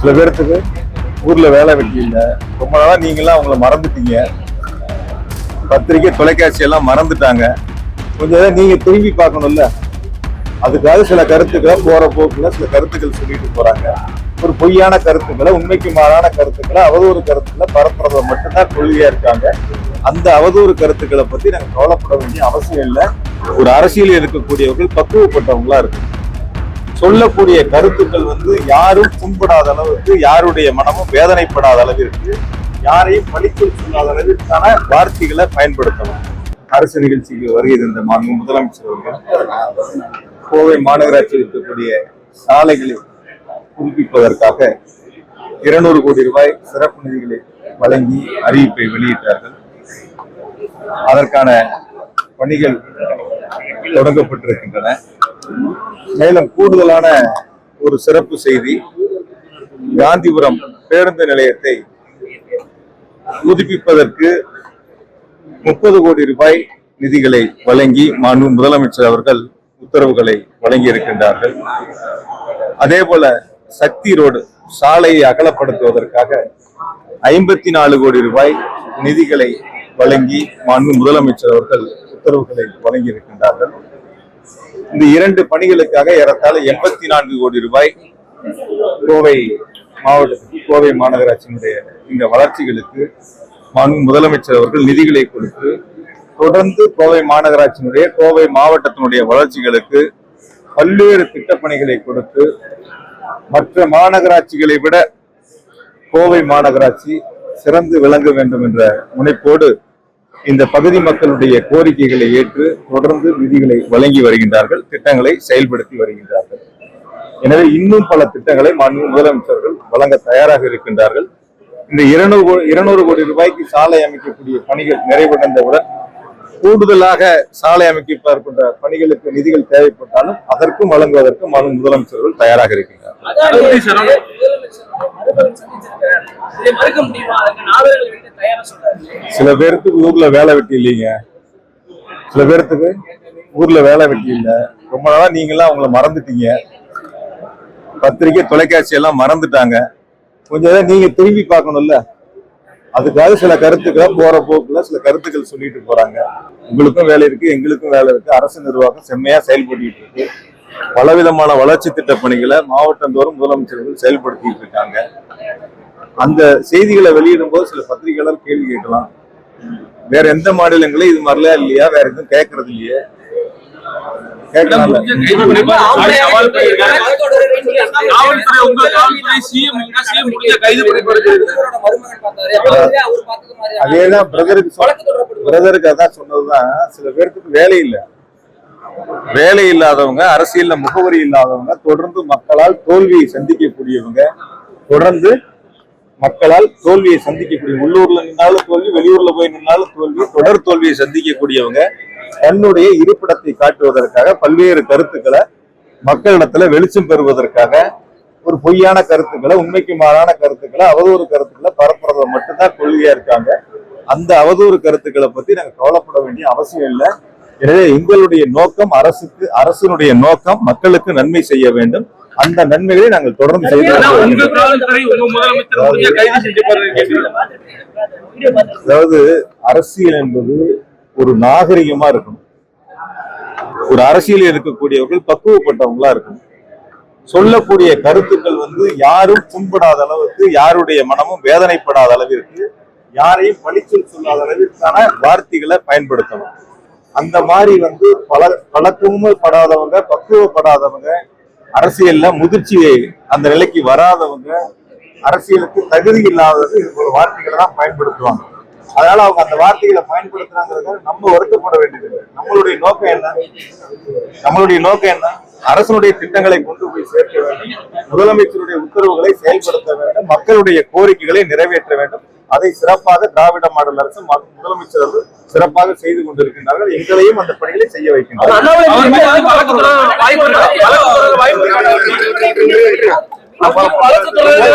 சில பேர்த்துக்கு ஊர்ல வேலை வெட்டி இல்ல. ரொம்ப நாளா நீங்களாம் அவங்கள மறந்துட்டீங்க. பத்திரிக்கை தொலைக்காட்சி எல்லாம் மறந்துட்டாங்க. கொஞ்சம் நீங்க திரும்பி பார்க்கணும்ல. அதுக்காக சில கருத்துக்களை போற போக்குல சில கருத்துக்கள் சொல்லிட்டு போறாங்க. ஒரு பொய்யான கருத்துக்களை உண்மைக்கு மாறான கருத்துக்களை அவதூறு கருத்துக்களை பரப்புறத மட்டும்தான் கொள்கையா இருக்காங்க. அந்த அவதூறு கருத்துக்களை பத்தி நாங்க கவலைப்பட வேண்டிய அவசியம் இல்லை. ஒரு அரசியல் இருக்கக்கூடியவர்கள் பக்குவப்பட்டவங்களா இருக்கு சொல்லக்கூடிய கருத்துக்கள் வந்து யாரும் புண்படாத அளவுக்கு யாருடைய மனமும் வேதனைப்படாத அளவிற்கு யாரையும் பழிச்சொல் சொல்லாத அளவிற்கான வார்த்தைகளை பயன்படுத்தணும். அரசு நிகழ்ச்சிக்கு வருகை தந்த மாண்பு முதலமைச்சர் அவர்கள் கோவை மாநகராட்சியில் இருக்கக்கூடிய சாலைகளை புதுப்பிப்பதற்காக இருநூறு கோடி ரூபாய் சிறப்பு நிதிகளை வழங்கி அறிவிப்பை வெளியிட்டார்கள். அதற்கான பணிகள் தொடங்கப்பட்டிருக்கின்றன. மேலும் கூடுதலான ஒரு சிறப்பு செய்தி காந்திபுரம் பேருந்து நிலையத்தை புதுப்பிப்பதற்கு முப்பது கோடி ரூபாய் நிதிகளை வழங்கி மாண்பு முதலமைச்சர் அவர்கள் உத்தரவுகளை வழங்கி இருக்கின்றார்கள் அதே போல சக்தி ரோடு சாலையை அகலப்படுத்துவதற்காக ஐம்பத்தி நாலு கோடி ரூபாய் நிதிகளை வழங்கி மாண்பு முதலமைச்சர் அவர்கள் உத்தரவுகளை வழங்கி இருக்கின்றார்கள் இந்த இரண்டு பணிகளுக்காக ஏறத்தாழ எண்பத்தி நான்கு கோடி ரூபாய் கோவை மாவட்ட கோவை மாநகராட்சியினுடைய இந்த வளர்ச்சிகளுக்கு மாண்பு முதலமைச்சர் அவர்கள் நிதிகளை கொடுத்து தொடர்ந்து கோவை மாநகராட்சியினுடைய கோவை மாவட்டத்தினுடைய வளர்ச்சிகளுக்கு பல்வேறு திட்டப்பணிகளை கொடுத்து மற்ற மாநகராட்சிகளை விட கோவை மாநகராட்சி சிறந்து விளங்க வேண்டும் என்ற முனைப்போடு இந்த பகுதி மக்களுடைய கோரிக்கைகளை ஏற்று தொடர்ந்து நிதிகளை வழங்கி வருகின்றார்கள் திட்டங்களை செயல்படுத்தி வருகின்றார்கள். எனவே இன்னும் பல திட்டங்களை மாநில முதலமைச்சர்கள் வழங்க தயாராக இருக்கின்றார்கள். இந்த இருநூறு இருநூறு கோடி ரூபாய்க்கு சாலை அமைக்கக்கூடிய பணிகள் நிறைவடைந்தவுடன் கூடுதலாக சாலை அமைக்க பணிகளுக்கு நிதிகள் தேவைப்பட்டாலும் அதற்கும் வழங்குவதற்கு மாநில முதலமைச்சர்கள் தயாராக இருக்கின்றனர் சில பேர்த்துக்கு ஊர்ல வேலை வெட்டி இல்லைங்க. சில பேர்த்துக்கு ஊர்ல வேலை வெட்டி இல்ல. ரொம்ப நாளா நீங்களாம் அவங்கள மறந்துட்டீங்க. பத்திரிக்கை தொலைக்காட்சி எல்லாம் மறந்துட்டாங்க. கொஞ்சம் நீங்க திரும்பி பார்க்கணும்ல. அதுக்காக சில கருத்துக்களை போற போக்குல சில கருத்துக்கள் சொல்லிட்டு போறாங்க. உங்களுக்கும் வேலை இருக்கு எங்களுக்கும் வேலை இருக்கு. அரசு நிர்வாகம் செம்மையா செயல்பட்டு இருக்கு. பலவிதமான வளர்ச்சி திட்ட பணிகளை மாவட்டந்தோறும் முதலமைச்சர்கள் செயல்படுத்திட்டு இருக்காங்க. அந்த செய்திகளை வெளியிடும் போது சில பத்திரிகையாளர் கேள்வி கேட்கலாம். வேற எந்த மாநிலங்களும் இது மாதிரிலாம் இல்லையா? வேற எதுவும் கேட்கறது இல்லையே? அதேதான் பிரதருக்கு பிரதருக்கு அதான் சொன்னதுதான். சில பேர்த்துக்கு வேலை இல்லை. வேலை இல்லாதவங்க அரசியல்ல முகவரி இல்லாதவங்க தொடர்ந்து மக்களால் தோல்வியை சந்திக்கக்கூடியவங்க தொடர்ந்து மக்களால் தோல்வியை சந்திக்கக்கூடிய உள்ளூர்ல நின்னாலும் தோல்வி வெளியூர்ல போய் நின்னாலும் தோல்வி தொடர் தோல்வியை சந்திக்கக்கூடியவங்க தன்னுடைய இருப்பிடத்தை காட்டுவதற்காக பல்வேறு கருத்துக்களை மக்களிடத்துல வெளிச்சம் பெறுவதற்காக ஒரு பொய்யான கருத்துக்களை உண்மைக்கு மாறான கருத்துக்களை அவதூறு கருத்துக்களை பரப்புறத மட்டும்தான் கொள்கையா இருக்காங்க. அந்த அவதூறு கருத்துக்களை பத்தி நாங்க கவலைப்பட வேண்டிய அவசியம் இல்லை. எனவே எங்களுடைய நோக்கம் அரசுக்கு அரசினுடைய நோக்கம் மக்களுக்கு நன்மை செய்ய வேண்டும். அந்த நன்மைகளை நாங்கள் தொடர்ந்து செய்து அதாவது அரசியல் என்பது ஒரு நாகரிகமா இருக்கணும். ஒரு அரசியலில் இருக்கக்கூடியவர்கள் பக்குவப்பட்டவங்களா இருக்கணும். சொல்லக்கூடிய கருத்துக்கள் வந்து யாரும் புண்படாத அளவுக்கு யாருடைய மனமும் வேதனைப்படாத அளவிற்கு யாரையும் பழிச்சொல் சொல்லாத அளவிற்கான வார்த்தைகளை பயன்படுத்தணும். அந்த மாதிரி வந்து பல பழக்கமும் படாதவங்க பக்குவப்படாதவங்க அரசியல்ல முதிர்ச்சியை அந்த நிலைக்கு வராதவங்க அரசியலுக்கு தகுதி இல்லாதது இது வார்த்தைகளை தான் பயன்படுத்துவாங்க. அதனால அவங்க அந்த வார்த்தைகளை பயன்படுத்துறாங்கிறத நம்ம வருத்தப்பட வேண்டியதில்லை. நம்மளுடைய நோக்கம் என்ன? நம்மளுடைய நோக்கம் என்ன? அரசனுடைய திட்டங்களை கொண்டு போய் சேர்க்க வேண்டும். முதலமைச்சருடைய உத்தரவுகளை செயல்படுத்த வேண்டும். மக்களுடைய கோரிக்கைகளை நிறைவேற்ற வேண்டும். அதை சிறப்பாக திராவிட மாடல் அரசு முதலமைச்சர் சிறப்பாக செய்து கொண்டிருக்கின்றார்கள். எங்களையும் அந்த பணிகளை செய்ய வைக்கின்றனர்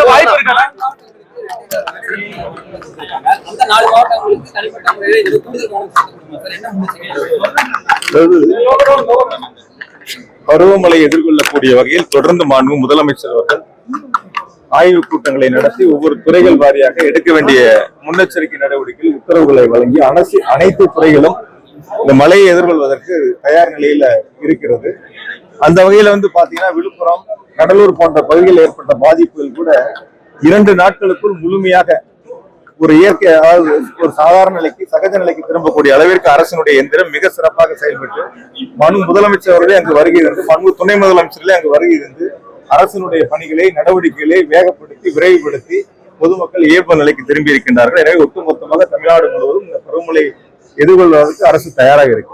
வாய்ப்பு இருக்கா பருவமழை எதிர்கொள்ளக்கூடிய வகையில் தொடர்ந்து மாண்பு முதலமைச்சர் அவர்கள் ஆய்வு கூட்டங்களை நடத்தி ஒவ்வொரு துறைகள் வாரியாக எடுக்க வேண்டிய முன்னெச்சரிக்கை நடவடிக்கையில் உத்தரவுகளை வழங்கி அனைத்து அனைத்து துறைகளும் இந்த மழையை எதிர்கொள்வதற்கு தயார் நிலையில இருக்கிறது. அந்த வகையில வந்து பாத்தீங்கன்னா விழுப்புரம் கடலூர் போன்ற பகுதிகளில் ஏற்பட்ட பாதிப்புகள் கூட இரண்டு நாட்களுக்குள் முழுமையாக ஒரு இயற்கை அதாவது ஒரு சாதாரண நிலைக்கு சகஜ நிலைக்கு திரும்பக்கூடிய அளவிற்கு அரசினுடைய எந்திரம் மிக சிறப்பாக செயல்பட்டு மனு முதலமைச்சர் அவர்களே அங்கு வருகை இருந்து மனு துணை முதலமைச்சர்களே அங்கு வருகை இருந்து அரசினுடைய பணிகளை நடவடிக்கைகளை வேகப்படுத்தி விரைவுபடுத்தி பொதுமக்கள் இயல்பு நிலைக்கு திரும்பி இருக்கின்றார்கள். எனவே ஒட்டுமொத்தமாக தமிழ்நாடு முழுவதும் இந்த பருவமழை எதிர்கொள்வதற்கு அரசு தயாராக இருக்கு.